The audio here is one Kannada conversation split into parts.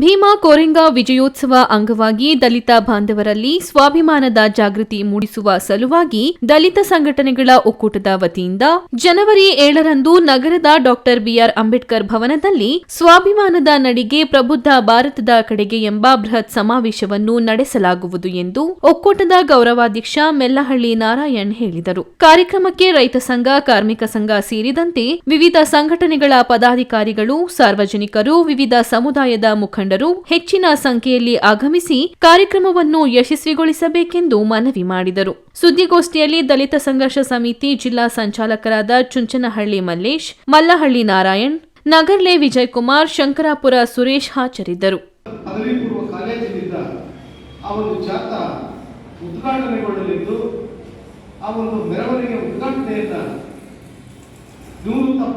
ಭೀಮಾ ಕೋರೆಂಗಾ ವಿಜಯೋತ್ಸವ ಅಂಗವಾಗಿ ದಲಿತ ಬಾಂಧವರಲ್ಲಿ ಸ್ವಾಭಿಮಾನದ ಜಾಗೃತಿ ಮೂಡಿಸುವ ಸಲುವಾಗಿ ದಲಿತ ಸಂಘಟನೆಗಳ ಒಕ್ಕೂಟದ ವತಿಯಿಂದ ಜನವರಿ ಏಳರಂದು ನಗರದ ಡಾಕ್ಟರ್ ಬಿಆರ್ ಅಂಬೇಡ್ಕರ್ ಭವನದಲ್ಲಿ ಸ್ವಾಭಿಮಾನದ ನಡಿಗೆ ಪ್ರಬುದ್ಧ ಭಾರತದ ಕಡೆಗೆ ಎಂಬ ಬೃಹತ್ ಸಮಾವೇಶವನ್ನು ನಡೆಸಲಾಗುವುದು ಎಂದು ಒಕ್ಕೂಟದ ಗೌರವಾಧ್ಯಕ್ಷ ಮೆಲ್ಲಹಳ್ಳಿ ನಾರಾಯಣ್ ಹೇಳಿದರು. ಕಾರ್ಯಕ್ರಮಕ್ಕೆ ರೈತ ಸಂಘ, ಕಾರ್ಮಿಕ ಸಂಘ ಸೇರಿದಂತೆ ವಿವಿಧ ಸಂಘಟನೆಗಳ ಪದಾಧಿಕಾರಿಗಳು, ಸಾರ್ವಜನಿಕರು, ವಿವಿಧ ಸಮುದಾಯದ ಮುಖಂಡರು ಹೆಚ್ಚಿನ ಸಂಖ್ಯೆಯಲ್ಲಿ ಆಗಮಿಸಿ ಕಾರ್ಯಕ್ರಮವನ್ನು ಯಶಸ್ವಿಗೊಳಿಸಬೇಕೆಂದು ಮನವಿ ಮಾಡಿದರು. ಸುದ್ದಿಗೋಷ್ಠಿಯಲ್ಲಿ ದಲಿತ ಸಂಘರ್ಷ ಸಮಿತಿ ಜಿಲ್ಲಾ ಸಂಚಾಲಕರಾದ ಚುಂಚನಹಳ್ಳಿ ಮಲ್ಲೇಶ್, ಮಲ್ಲಹಳ್ಳಿ ನಾರಾಯಣ್, ನಗರ್ಲೆ ವಿಜಯಕುಮಾರ್, ಶಂಕರಾಪುರ ಸುರೇಶ್ ಹಾಜರಿದ್ದರು.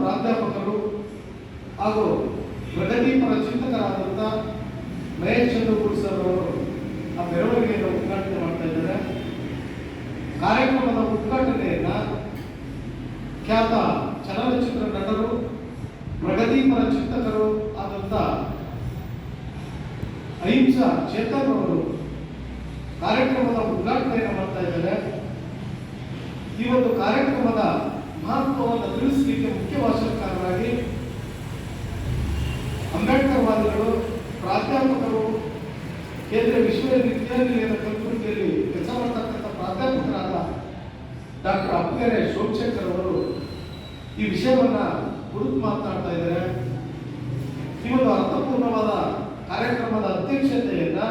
ಪ್ರಾಧ್ಯಾಪಕರು ಹಾಗೂ ಪ್ರಗತಿಪರ ಚಿಂತಕರಾದಂಥ ಮಹೇಶ್ ಚಂದ್ರ ಅವರು ಆ ಮೆರವಣಿಗೆಯನ್ನು ಉದ್ಘಾಟನೆ ಮಾಡ್ತಾ ಇದ್ದಾರೆ. ಕಾರ್ಯಕ್ರಮದ ಉದ್ಘಾಟನೆಯನ್ನ ಖ್ಯಾತ ಚಲನಚಿತ್ರ ನಟರು, ಪ್ರಗತಿಪರ ಚಿಂತಕರು ಆದಂಥ ಅಹಿಂಸಾ ಚೇತನ್ ಅವರು ಕಾರ್ಯಕ್ರಮದ ಉದ್ಘಾಟನೆಯನ್ನು ಮಾಡ್ತಾ ಇದ್ದಾರೆ. ಈ ಒಂದು ಕಾರ್ಯಕ್ರಮದ ಮಹತ್ವವನ್ನು ತಿಳಿಸಲಿಕ್ಕೆ ಮುಖ್ಯ ಭಾಷಣಕಾರರಾಗಿ ಅಂಬೇಡ್ಕರ್ ವಾದಿಗಳು ಪ್ರಾಧ್ಯಾಪಕರು ಕೇಂದ್ರ ವಿಶ್ವವಿದ್ಯಾನಿಲಯದ ಕಲಬುರಗಿಯಲ್ಲಿ ಕೆಲಸ ಮಾಡ್ತಕ್ಕಂಥ ಪ್ರಾಧ್ಯಾಪಕರಾದ ಡಾಕ್ಟರ್ ಅಪ್ಪಗೆರೆ ಸೋಮಶೇಖರ್ ಅವರು ಈ ವಿಷಯವನ್ನ ಗುರುತು ಮಾತನಾಡ್ತಾ ಇದ್ದಾರೆ. ಈ ಒಂದು ಅರ್ಥಪೂರ್ಣವಾದ ಕಾರ್ಯಕ್ರಮದ ಅಧ್ಯಕ್ಷತೆಯನ್ನ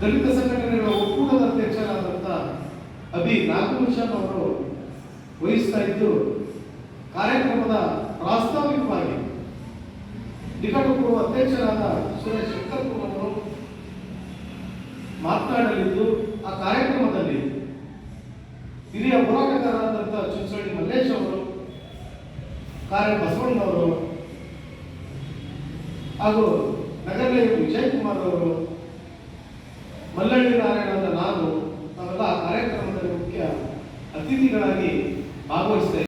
ದಲಿತ ಸಂಘಟನೆಗಳ ಒಕ್ಕೂಟದ ಅಧ್ಯಕ್ಷರಾದಂಥ ಅಭಿ ನಾಗಭೂಷಣ್ ಅವರು ವಹಿಸ್ತಾ ಇದ್ದು, ಕಾರ್ಯಕ್ರಮದ ಪ್ರಾಸ್ತಾವಿಕವಾಗಿ ನಿಕಟಪೂರ್ವ ಅಧ್ಯಕ್ಷರಾದ ಸುರೇಶ್ ಶಂಕರ್ಪುರವರು ಮಾತನಾಡಲಿದ್ದು ಆ ಕಾರ್ಯಕ್ರಮದಲ್ಲಿ ಹಿರಿಯ ಹೋರಾಟಗಾರರಾದಂತಹ ಚುಂಚಳ್ಳಿ ಮಲ್ಲೇಶ್ ಅವರು ಕಾರ್ಯ ಬಸವಣ್ಣವರು ಹಾಗೂ ವಿಜಯ್ ಕುಮಾರ್ ಅವರು, ಮಲ್ಲಳ್ಳಿ ನಾರಾಯಣದ ನಾನು ನಾವೆಲ್ಲ ಆ ಕಾರ್ಯಕ್ರಮದಲ್ಲಿ ಮುಖ್ಯ ಅತಿಥಿಗಳಾಗಿ ಭಾಗವಹಿಸ್ತಾ